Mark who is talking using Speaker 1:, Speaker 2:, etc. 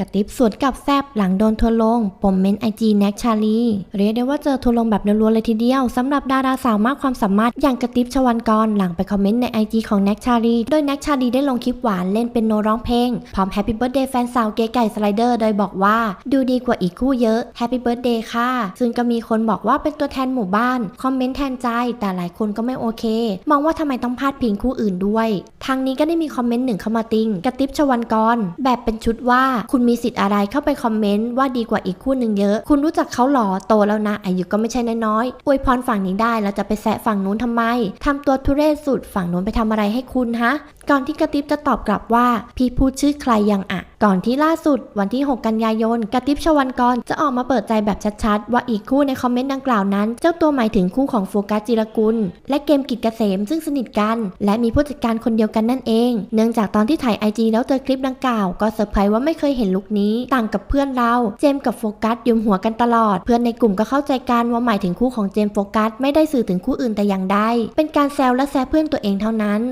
Speaker 1: กระติบสวนกับแซบหลังโดนทัวร์ลง ปมเมนไอจีแน็กชาลี เรียกได้ว่าเจอทัวร์ลงแบบรัวๆเลยทีเดียวสำหรับดาราสาวมากความสามารถอย่างกระติบชวันกรหลังไปคอมเมนต์ในไอจีของแน็กชาลี โดยแน็กชาลีได้ลงคลิปหวานเล่นเป็นโนร้องเพลง พร้อมแฮปปี้เบิร์ดเดย์แฟนสาวเก๋ไก่สไลเดอร์โดยบอกว่า ดูดีกว่าอีกคู่เยอะแฮปปี้เบิร์ดเดย์ค่ะ ซึ่งก็มีคนบอกว่าเป็นตัวแทนหมู่บ้านคอมเมนต์แทนใจ แต่หลายคนก็ไม่โอเค มองว่าทำไมต้องพาดพิงคู่อื่นด้วย ทางนี้ก็ได้มีคอมเมนต์หนึ่งเข้ามาติงกระติบชวันกรแบบเป็นชุดว่าคุณมีสิทธิ์อะไรเข้าไปคอมเมนต์ว่าดีกว่าอีกคู่หนึ่งเยอะ คุณรู้จักเขาหรอโตแล้วนะอายุก็ไม่ใช่น้อยๆอวยพรฝั่งนี้ได้แล้วจะไปแซะฝั่งนู้นทำไมทำตัวทุเรศสุดฝั่งนู้นไปทำอะไรให้คุณฮะ ก่อนที่กระติบจะตอบกลับว่า พี่พูดชื่อใครยังอะก่อนที่ล่าสุดวันที่ 6 กันยายนกระติบชวันกรจะออกมาเปิดใจแบบชัดๆ ว่าอีกคู่ในคอมเมนต์ดังกล่าวนั้น เจ้าตัวหมายถึงคู่ของโฟกัสจิรกุล และเกมกิจเกษมซึ่งสนิทกัน และมีผู้จัดการคนเดียวกันนั่นเอง เนื่องจากตอนที่ถ่ายไอจีแล้วเจอคลิปดังกล่าว ก็เซอร์ไพรส์ว่าไม่เคยเห็นลุคนี้ ต่างกับเพื่อนเรา เจมกับโฟกัสยุมหัวกันตลอด เพื่อนในกลุ่มก็เข้าใจกันว่าหมายถึงคู่ของเจมโฟกัสไม่ได้สื่อถึงคู่อื่นแต่อย่างใดเป็นการแซวและแซะเพื่อนตัวเองเท่านั้น